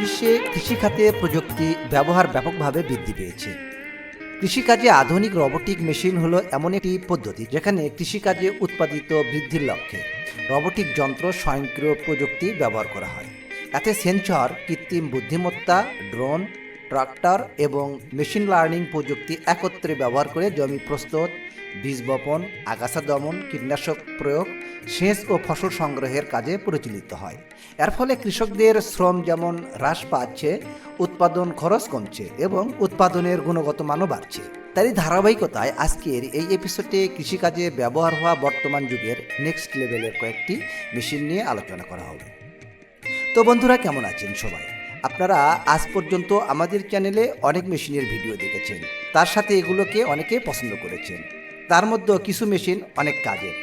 বিশ্বে কৃষিখাতে প্রযুক্তি ব্যবহার ব্যাপকভাবে বৃদ্ধি পেয়েছে। কৃষিকাজে আধুনিক রোবোটিক মেশিন হলো এমন একটি পদ্ধতি যেখানে কৃষিকাজে উৎপাদিত বৃদ্ধির লক্ষ্যে রোবোটিক যন্ত্র স্বয়ংক্রিয় প্রযুক্তি ব্যবহার করা হয়। এতে সেন্সর, কৃত্রিম বুদ্ধিমত্তা, ড্রোন, ট্রাক্টর এবং মেশিন লার্নিং প্রযুক্তি একত্রে ব্যবহার করে জমি প্রস্তুত বীজ বপন, আগাছা দমন, কীটনাশক প্রয়োগ, সেচ ও ফসল সংগ্রহের কাজে পরিচালিত হয়। এর ফলে কৃষকদের শ্রম যেমন হ্রাস পাচ্ছে, উৎপাদন খরচ কমছে এবং উৎপাদনের গুণগত মানও বাড়ছে। তারই ধারাবাহিকতায় আজকের এই এপিসোডে কৃষিকাজে ব্যবহার হওয়া বর্তমান যুগের নেক্সট লেভেলের কয়েকটি মেশিন নিয়ে আলোচনা করা হবে। তো বন্ধুরা, কেমন আছেন সবাই? আপনারা আজ পর্যন্ত আমাদের চ্যানেলে অনেক মেশিনের ভিডিও দেখেছেন। তার সাথে এগুলোকে অনেকে পছন্দ করেছেন। তার মধ্যে কিছু মেশিন অনেক কাজের।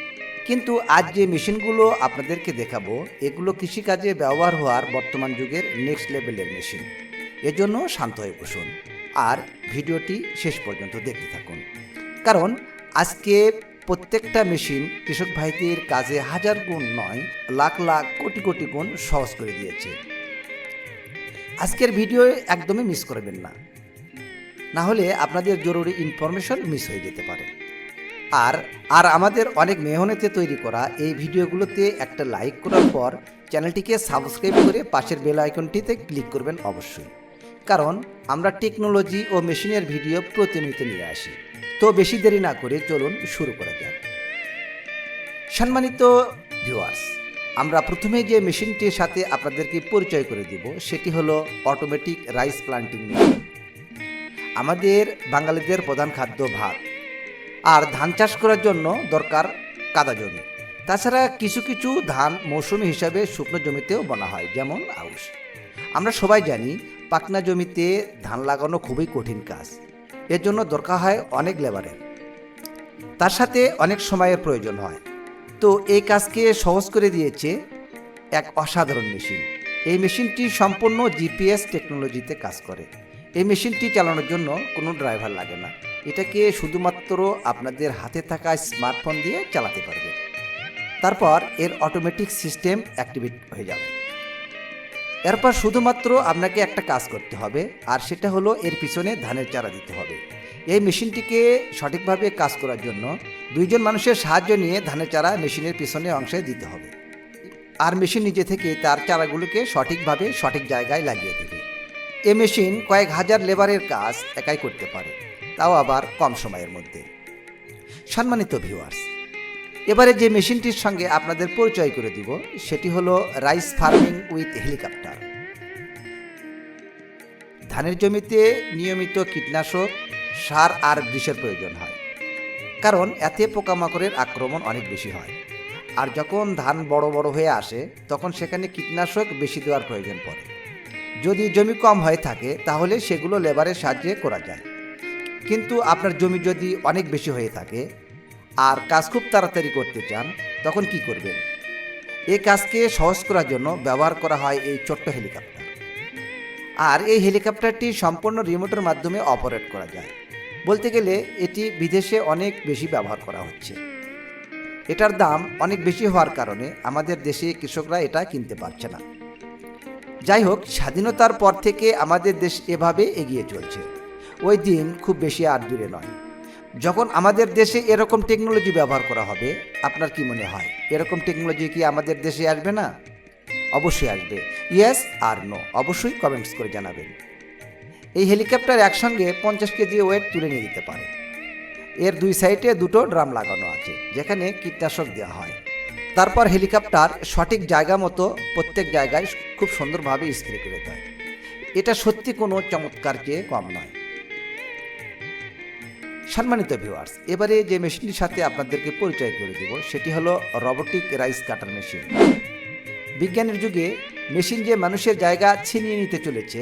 কিন্তু আজ যে মেশিনগুলো আপনাদেরকে দেখাবো, এগুলো কৃষিকাজে ব্যবহার হওয়ার বর্তমান যুগের নেক্সট লেভেলের মেশিন। এজন্য শান্ত হয়ে বসুন আর ভিডিওটি শেষ পর্যন্ত দেখতে থাকুন। কারণ আজকে প্রত্যেকটা মেশিন কৃষক ভাইদের কাজে হাজার গুণ নয়, লাখ লাখ কোটি কোটি গুণ সহজ করে দিয়েছে। আজকের ভিডিও একদমই মিস করবেন না। না হলে আপনাদের জরুরি ইনফরমেশন মিস হয়ে যেতে পারে। আর আর আমাদের অনেক মেহনতে তৈরি করা এই ভিডিওগুলোতে একটা লাইক করার পর চ্যানেলটিকে সাবস্ক্রাইব করে পাশের বেল আইকনটিতে ক্লিক করবেন অবশ্যই। কারণ আমরা টেকনোলজি ও মেশিনের ভিডিও প্রতিনিয়ত নিয়ে আসি। তো বেশি দেরি না করে চলুন শুরু করা যাক। সম্মানিত ভিউয়ার্স আমরা প্রথমে যে মেশিনটির সাথে আপনাদেরকে পরিচয় করে দিব, সেটি হলো অটোমেটিক রাইস প্লান্টিং মেশিন আমাদের বাঙালিদের প্রধান খাদ্য ভাত। আর ধান চাষ করার জন্য দরকার কাদা জমি। তাছাড়া কিছু কিছু ধান মৌসুমি হিসাবে শুকনো জমিতেও বোনা হয়, যেমন আউশ। আমরা সবাই জানি, পাকনা জমিতে ধান লাগানো খুবই কঠিন কাজ। এর জন্য দরকার হয় অনেক লেবারের। তার সাথে অনেক সময়ের প্রয়োজন হয়। তো এই কাজকে সহজ করে দিয়েছে এক অসাধারণ মেশিন। এই মেশিনটি সম্পূর্ণ জিপিএস টেকনোলজিতে কাজ করে। এই মেশিনটি চালানোর জন্য কোনো ড্রাইভার লাগে না। এটাকে শুধুমাত্র আপনাদের হাতে থাকা স্মার্টফোন দিয়ে চালাতে পারবে তারপর এর অটোমেটিক সিস্টেম অ্যাক্টিভেট হয়ে যাবে। এরপর শুধুমাত্র আপনাকে একটা কাজ করতে হবে, আর সেটা হলো এর পিছনে ধানের চারা দিতে হবে। এই মেশিনটিকে সঠিকভাবে কাজ করার জন্য দুইজন মানুষের সাহায্য নিয়ে ধানের চারা মেশিনের পিছনে অংশে দিতে হবে। আর মেশিন নিজে থেকে তার চারাগুলোকে সঠিকভাবে সঠিক জায়গায় লাগিয়ে দেবে। এ মেশিন কয়েক হাজার লেবারের কাজ একাই করতে পারে। তাও আবার কম সময়ের মধ্যে। সম্মানিত ভিউয়ার্স এবারে যে মেশিনটির সঙ্গে আপনাদের পরিচয় করে দিব, সেটি হলো রাইস ফার্মিং উইথ হেলিকপ্টার। ধানের জমিতে নিয়মিত কীটনাশক, সার আর বিষের প্রয়োজন হয়, কারণ এতে পোকামাকড়ের আক্রমণ অনেক বেশি হয়। আর যখন ধান বড় বড় হয়ে আসে, তখন সেখানে কীটনাশক বেশি দেওয়ার প্রয়োজন পড়ে। যদি জমি কম হয়ে থাকে, তাহলে সেগুলো লেবারের সাহায্যে করা যায়। কিন্তু আপনার জমি যদি অনেক বেশি হয়ে থাকে আর কাজ খুব তাড়াতাড়ি করতে চান, তখন কি করবেন? এই কাজকে সহজ করার জন্য ব্যবহার করা হয় এই ছোট্ট হেলিকপ্টার। আর এই হেলিকপ্টারটি সম্পূর্ণ রিমোটের মাধ্যমে অপারেট করা যায়। বলতে গেলে এটি বিদেশে অনেক বেশি ব্যবহার করা হচ্ছে। এটার দাম অনেক বেশি হওয়ার কারণে আমাদের দেশে কৃষকরা এটা কিনতে পারছে না। যাই হোক, স্বাধীনতার পর থেকে আমাদের দেশ এভাবে এগিয়ে চলছে। ওই দিন খুব বেশি আর দূরে নয়। যখন আমাদের দেশে এরকম টেকনোলজি ব্যবহার করা হবে, আপনার কি মনে হয়? এরকম টেকনোলজি কি আমাদের দেশে আসবে না? অবশ্যই আসবে। ইয়েস আর নো অবশ্যই কমেন্টস করে জানাবেন। এই হেলিকপ্টার একসঙ্গে পঞ্চাশ কেজি ওয়েট তুলে নিয়ে যেতে পারে। এর দুই সাইডে দুটো ড্রাম লাগানো আছে, যেখানে কীটনাশক দেওয়া হয়। তারপর হেলিকপ্টার সঠিক জায়গা মতো প্রত্যেক জায়গায় খুব সুন্দরভাবে স্প্রে করে দেয়। এটা সত্যি কোনো চমৎকার চেয়ে কম নয়। সম্মানিত ভিউয়ার্স এবারে যে মেশিনটির সাথে আপনাদেরকে পরিচয় করে দেব, সেটি হলো রোবোটিক রাইস কাটার মেশিন বিজ্ঞানের যুগে মেশিন যে মানুষের জায়গা ছিনিয়ে নিতে চলেছে,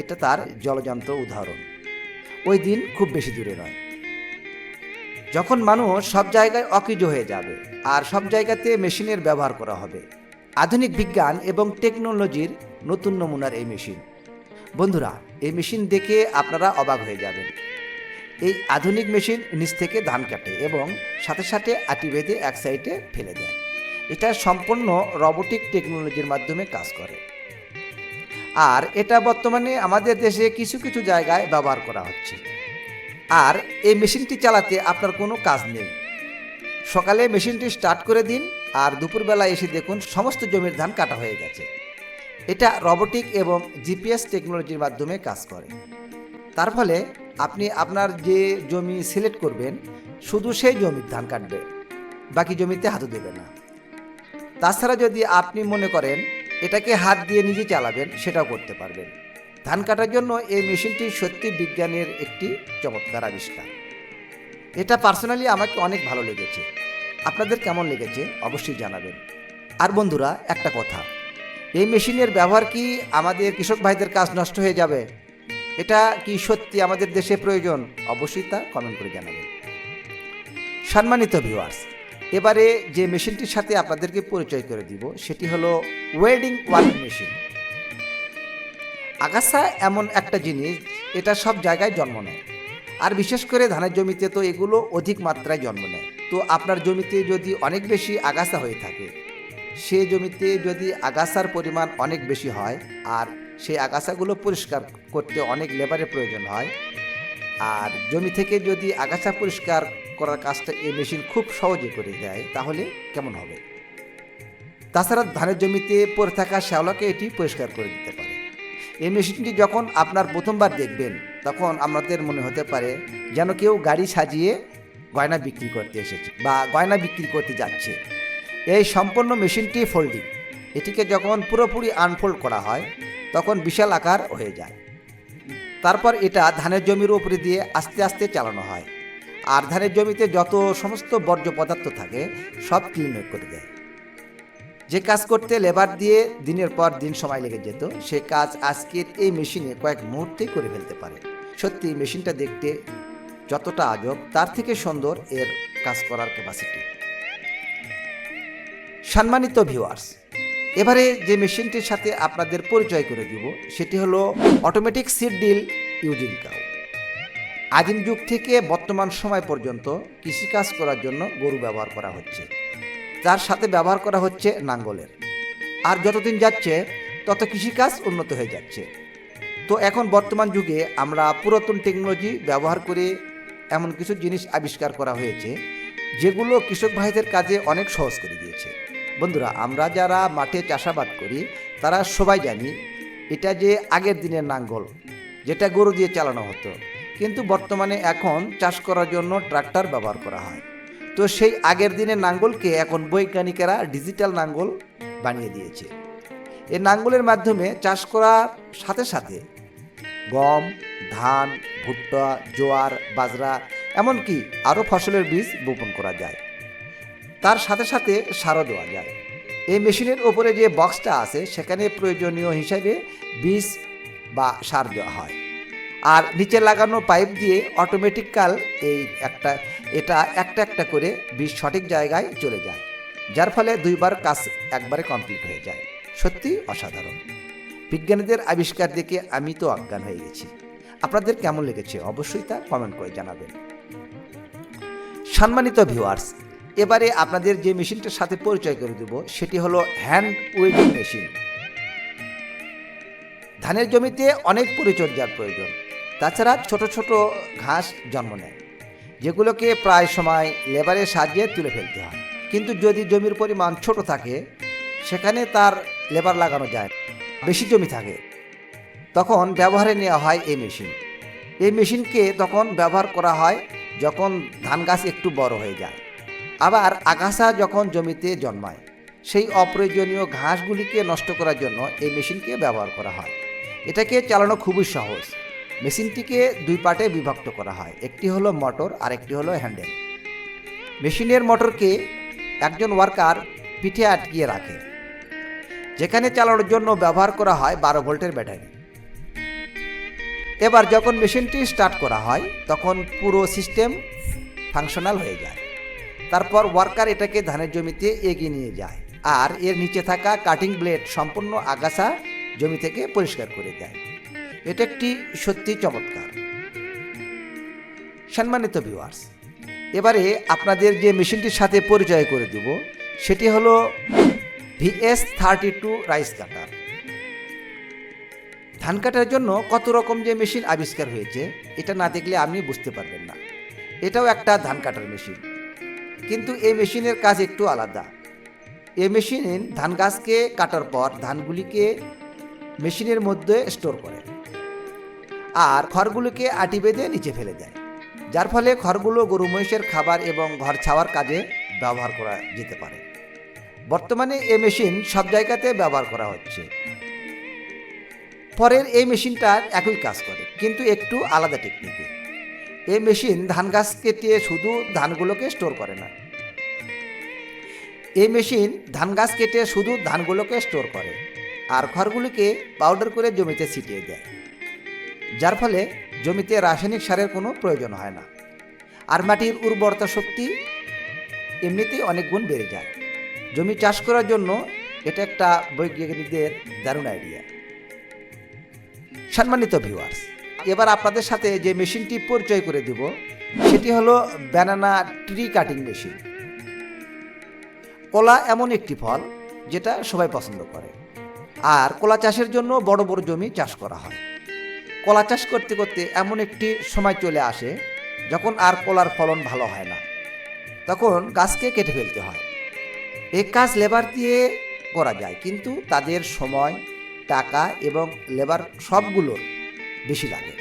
এটা তার জলযন্ত্র উদাহরণ। ওই দিন খুব বেশি দূরে নয়। যখন মানুষ সব জায়গায় অকিজ হয়ে যাবে, আর সব জায়গাতে মেশিনের ব্যবহার করা হবে, আধুনিক বিজ্ঞান এবং টেকনোলজির নতুন নমুনার এই মেশিন বন্ধুরা, এই মেশিন দেখে আপনারা অবাক হয়ে যাবেন। এই আধুনিক মেশিন নিচ থেকে ধান কাটে এবং সাথে সাথে আটি বেঁধে এক সাইডে ফেলে দেয়। এটা সম্পূর্ণ রোবোটিক টেকনোলজির মাধ্যমে কাজ করে। আর এটা বর্তমানে আমাদের দেশে কিছু কিছু জায়গায় ব্যবহার করা হচ্ছে। আর এই মেশিনটি চালাতে আপনার কোনো কাজ নেই। সকালে মেশিনটি স্টার্ট করে দিন আর দুপুরবেলা এসে দেখুন সমস্ত জমির ধান কাটা হয়ে গেছে। এটা রবোটিক এবং জিপিএস টেকনোলজির মাধ্যমে কাজ করে। তার ফলে আপনি আপনার যে জমি সিলেক্ট করবেন, শুধু সেই জমির ধান কাটবে, বাকি জমিতে হাতও দেবে না। তাছাড়া যদি আপনি মনে করেন এটাকে হাত দিয়ে নিজে চালাবেন, সেটাও করতে পারবেন। ধান কাটার জন্য এই মেশিনটি সত্যি বিজ্ঞানের একটি চমৎকার আবিষ্কার। এটা পার্সোনালি আমাকে অনেক ভালো লেগেছে। আপনাদের কেমন লেগেছে অবশ্যই জানাবেন। আর বন্ধুরা, একটা কথা, এই মেশিনের ব্যবহার কি আমাদের কৃষক ভাইদের কাজ নষ্ট হয়ে যাবে? এটা কি সত্যি আমাদের দেশে প্রয়োজন? অবশ্যই তা কমেন্ট করে জানাবেন। সম্মানিত ভিউয়ার্স এবারে যে মেশিনটির সাথে আপনাদেরকে পরিচয় করে দিব, সেটি হলো ওয়েডিং ওয়াল মেশিন আগাছা এমন একটা জিনিস, এটা সব জায়গায় জন্ম নেয়। আর বিশেষ করে ধানের জমিতে তো এগুলো অধিক মাত্রায় জন্ম নেয়। তো আপনার জমিতে যদি অনেক বেশি আগাছা হয়ে থাকে, সে জমিতে যদি আগাছার পরিমাণ অনেক বেশি হয়, আর সেই আগাছাগুলো পরিষ্কার করতে অনেক লেবারের প্রয়োজন হয়। আর জমি থেকে যদি আগাছা পরিষ্কার করার কাজটা এই মেশিন খুব সহজে করে দেয়, তাহলে কেমন হবে? তাছাড়া ধানের জমিতে পড়ে থাকা শ্যাওলাকে এটি পরিষ্কার করে দিতে পারে। এই মেশিনটি যখন আপনার প্রথমবার দেখবেন, তখন আমাদের মনে হতে পারে যেন কেউ গাড়ি সাজিয়ে গয়না বিক্রি করতে এসেছে বা গয়না বিক্রি করতে যাচ্ছে। এই সম্পূর্ণ মেশিনটি ফোল্ডিং, এটিকে যখন পুরোপুরি আনফোল্ড করা হয় তখন বিশাল আকার হয়ে যায়। তারপর এটা ধানের জমির উপরে দিয়ে আস্তে আস্তে চালানো হয়। আর ধানের জমিতে যত সমস্ত বর্জ্য পদার্থ থাকে, সব ক্লিন করে দেয়। যে কাজ করতে লেবার দিয়ে দিনের পর দিন সময় লেগে যেত, সে কাজ আজকের এই মেশিনে কয়েক মুহূর্তেই করে ফেলতে পারে। সত্যি মেশিনটা দেখতে যতটা আজব, তার থেকে সুন্দর এর কাজ করার ক্যাপাসিটি সম্মানিত ভিউয়ার্স এবারে যে মেশিনটির সাথে আপনাদের পরিচয় করে দিব, সেটি হলো automatic seed drill using cow আদিম যুগ থেকে বর্তমান সময় পর্যন্ত কৃষিকাজ করার জন্য গরু ব্যবহার করা হচ্ছে। তার সাথে ব্যবহার করা হচ্ছে নাঙ্গলের। আর যতদিন যাচ্ছে, তত কৃষিকাজ উন্নত হয়ে যাচ্ছে। তো এখন বর্তমান যুগে আমরা পুরাতন টেকনোলজি ব্যবহার করে এমন কিছু জিনিস আবিষ্কার করা হয়েছে, যেগুলো কৃষক ভাইদের কাজে অনেক সহজ করে বন্ধুরা, আমরা যারা মাঠে চাষাবাদ করি, তারা সবাই জানি এটা যে আগের দিনের নাঙ্গল, যেটা গরু দিয়ে চালানো হতো। কিন্তু বর্তমানে এখন চাষ করার জন্য ট্রাক্টর ব্যবহার করা হয়। তো সেই আগের দিনের নাঙ্গলকে এখন বৈজ্ঞানিকেরা ডিজিটাল নাঙ্গল বানিয়ে দিয়েছে। এই নাঙ্গলের মাধ্যমে চাষ করার সাথে সাথে গম, ধান, ভুট্টা, জোয়ার, বাজরা, এমনকি আরও ফসলের বীজ বপন করা যায়। তার সাথে সাথে সারও দেওয়া যায়। এই মেশিনের ওপরে যে বক্সটা আছে, সেখানে প্রয়োজনীয় হিসাবে বীজ বা সার দেওয়া হয়। আর নিচে লাগানো পাইপ দিয়ে অটোমেটিক্যাল এই একটা, এটা একটা একটা করে বীজ সঠিক জায়গায় চলে যায়, যার ফলে দুইবার কাজ একবারে কমপ্লিট হয়ে যায়। সত্যি অসাধারণ। বিজ্ঞানীদের আবিষ্কার দেখে আমি তো অজ্ঞান হয়ে গেছি। আপনাদের কেমন লেগেছে? অবশ্যই তা কমেন্ট করে জানাবেন। সম্মানিত ভিউয়ার্স এবারে আপনাদের যে মেশিনটার সাথে পরিচয় করে দেব, সেটি হলো হ্যান্ড ওয়েডিং মেশিন ধানের জমিতে অনেক পরিচর্যার প্রয়োজন। তাছাড়া ছোট ছোট ঘাস জন্ম নেয়, যেগুলোকে প্রায় সময় লেবারের সাহায্যে তুলে ফেলতে হয়। কিন্তু যদি জমির পরিমাণ ছোট থাকে, সেখানে তার লেবার লাগানো যায় বেশি জমি থাকে। তখন ব্যবহারে নেওয়া হয় এই মেশিন। এই মেশিনকে তখন ব্যবহার করা হয় যখন ধান গাছ একটু বড় হয়ে যায়। আবার আগাছা যখন জমিতে জন্মায়, সেই অপ্রয়োজনীয় ঘাসগুলিকে নষ্ট করার জন্য এই মেশিনকে ব্যবহার করা হয়। এটাকে চালানো খুবই সহজ। মেশিনটিকে দুই পার্টে বিভক্ত করা হয়, একটি হলো মোটর আর একটি হলো হ্যান্ডেল। মেশিনের মোটরকে একজন ওয়ার্কার পিঠে আটকিয়ে রাখে, যেখানে চালানোর জন্য ব্যবহার করা হয় বারো ভোল্টের ব্যাটারি। এবার যখন মেশিনটি স্টার্ট করা হয়, তখন পুরো সিস্টেম ফাংশনাল হয়ে যায়। তারপর ওয়ার্কার এটাকে ধানের জমিতে এগিয়ে নিয়ে যায় আর এর নিচে থাকা কাটিং ব্লেড সম্পূর্ণ আগাছা জমি থেকে পরিষ্কার করে দেয়। এটা একটি সত্যি চমৎকার। সম্মানিত ভিউয়ার্স এবারে আপনাদের যে মেশিনটির সাথে পরিচয় করে দেব, সেটি হলো VS thirty two rice cutter. ধান কাটার জন্য কত রকম যে মেশিন আবিষ্কার হয়েছে, এটা না দেখলে আপনি বুঝতে পারবেন না। এটাও একটা ধান কাটার মেশিন। কিন্তু এই মেশিনের কাজ একটু আলাদা। এই মেশিন ধান গাছকে কাটার পর ধানগুলিকে মেশিনের মধ্যে স্টোর করে আর খড়গুলোকে আটি বেঁধে নিচে ফেলে দেয়। যার ফলে খড়গুলো গরু, মহিষের খাবার এবং ঘর ছাওয়ার কাজে ব্যবহার করা যেতে পারে। বর্তমানে এই মেশিন সব জায়গাতে ব্যবহার করা হচ্ছে। পরের এই মেশিনটা একই কাজ করে, কিন্তু একটু আলাদা টেকনিকে এই মেশিন ধান গাছ কেটে শুধু ধানগুলোকে স্টোর করে না। এই মেশিন ধান গাছ কেটে শুধু ধানগুলোকে স্টোর করে, আর খড়গুলিকে পাউডার করে জমিতে ছিটিয়ে দেয়। যার ফলে জমিতে রাসায়নিক সারের কোনো প্রয়োজন হয় না। আর মাটির উর্বরতা শক্তি এমনিতেই অনেক গুণ বেড়ে যায়। জমি চাষ করার জন্য এটা একটা বৈজ্ঞানিকদের দারুণ আইডিয়া সম্মানিত ভিউয়ার্স এবার আপনাদের সাথে যে মেশিনটি পরিচয় করে দেব, সেটি হলো ব্যানানা ট্রি কাটিং মেশিন কলা এমন একটি ফল যেটা সবাই পছন্দ করে, আর কলা চাষের জন্য বড় বড় জমি চাষ করা হয়। কলা চাষ করতে করতে এমন একটি সময় চলে আসে যখন আর কলার ফলন ভালো হয় না। তখন গাছকে কেটে ফেলতে হয়। এই কাজ লেবার দিয়ে করা যায়, কিন্তু তাদের সময়, টাকা এবং লেবার সবগুলোর বেশি লাগে।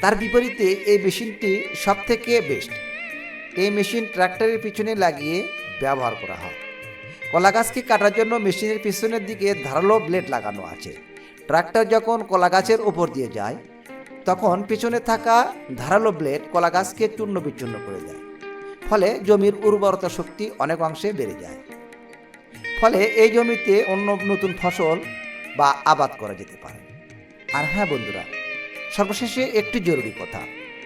তার বিপরীতে এই মেশিনটি সব থেকে বেস্ট। এই মেশিন ট্রাক্টরের পিছনে লাগিয়ে ব্যবহার করা হয়। কলা গাছকে কাটার জন্য মেশিনের পিছনের দিকে ধারালো ব্লেড লাগানো আছে। ট্রাক্টর যখন কলা গাছের ওপর দিয়ে যায়, তখন পিছনে থাকা ধারালো ব্লেড কলা গাছকে চূর্ণ বিচূর্ণ করে দেয়। ফলে জমির উর্বরতা শক্তি অনেক অংশে বেড়ে যায়। ফলে এই জমিতে অন্য নতুন ফসল বা আবাদ করা যেতে পারে। আর হ্যাঁ বন্ধুরা সর্বশেষে একটি জরুরি কথা।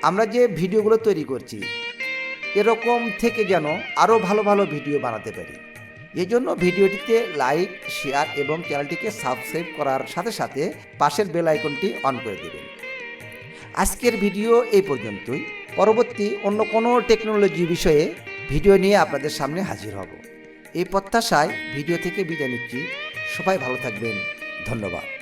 আমরা যে ভিডিওগুলো তৈরি করছি, এরকম থেকে যেন আরও ভালো ভালো ভিডিও বানাতে পারি। এই জন্য ভিডিওটিতে লাইক, শেয়ার এবং চ্যানেলটিকে সাবস্ক্রাইব করার সাথে সাথে পাশের বেল আইকনটি অন করে দেবেন। আজকের ভিডিও এই পর্যন্তই। পরবর্তী অন্য কোনো টেকনোলজি বিষয়ে ভিডিও নিয়ে আপনাদের সামনে হাজির হব। এই প্রত্যাশায় ভিডিও থেকে বিদায় নিচ্ছি। সবাই ভালো থাকবেন। ধন্যবাদ।